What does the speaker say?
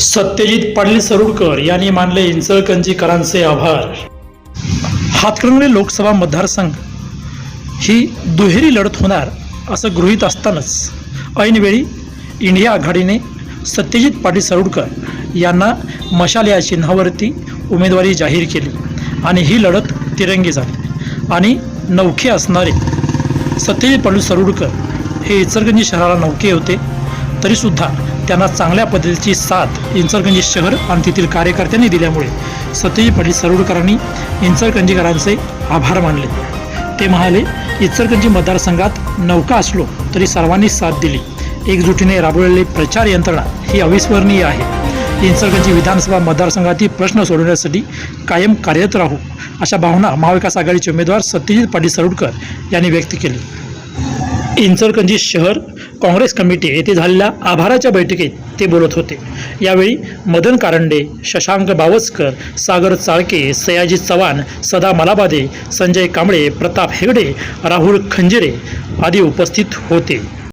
सत्यजित पाटील सरुडकर यांनी मानले इंचळकंजीकरांचे आभार. हातकणंगले लोकसभा मतदारसंघ ही दुहेरी लढत होणार असं गृहीत असतानाच ऐनवेळी इंडिया आघाडीने सत्यजित पाटील सरुडकर यांना मशाल या चिन्हावरती उमेदवारी जाहीर केली आणि ही लढत तिरंगी झाली. आणि नौखे असणारे सत्यजित पाटील सरुडकर हे इचलकरंजी शहराला नौके होते तरीसुद्धा त्यांना चांगल्या पद्धतीची साथ इंचरगंजी शहर आणि तेथील कार्यकर्त्यांनी दिल्यामुळे सत्यजित पाटील सरोडकरांनी इंचरगंजीकरांचे आभार मानले. ते म्हणाले इचलकरंजी मतदारसंघात नौका असलो तरी सर्वांनी साथ दिली. एकजुटीने राबवलेली प्रचार यंत्रणा ही अविस्मरणीय आहे. इंचलकरंजी विधानसभा मतदारसंघातील प्रश्न सोडवण्यासाठी कायम कार्यरत राहू. अशा भावना महाविकास आघाडीचे उमेदवार सत्यजित पाटील सरुडकर यांनी व्यक्त केली. इंचलकंजी शहर काँग्रेस कमिटी येथे झालेल्या आभाराच्या बैठकीत ते बोलत होते. यावेळी मदन कारंडे शशांक बावस्कर सागर चाळके सयाजी चव्हाण सदा मलाबादे संजय कांबळे प्रताप हेगडे राहुल खंजिरे आदी उपस्थित होते.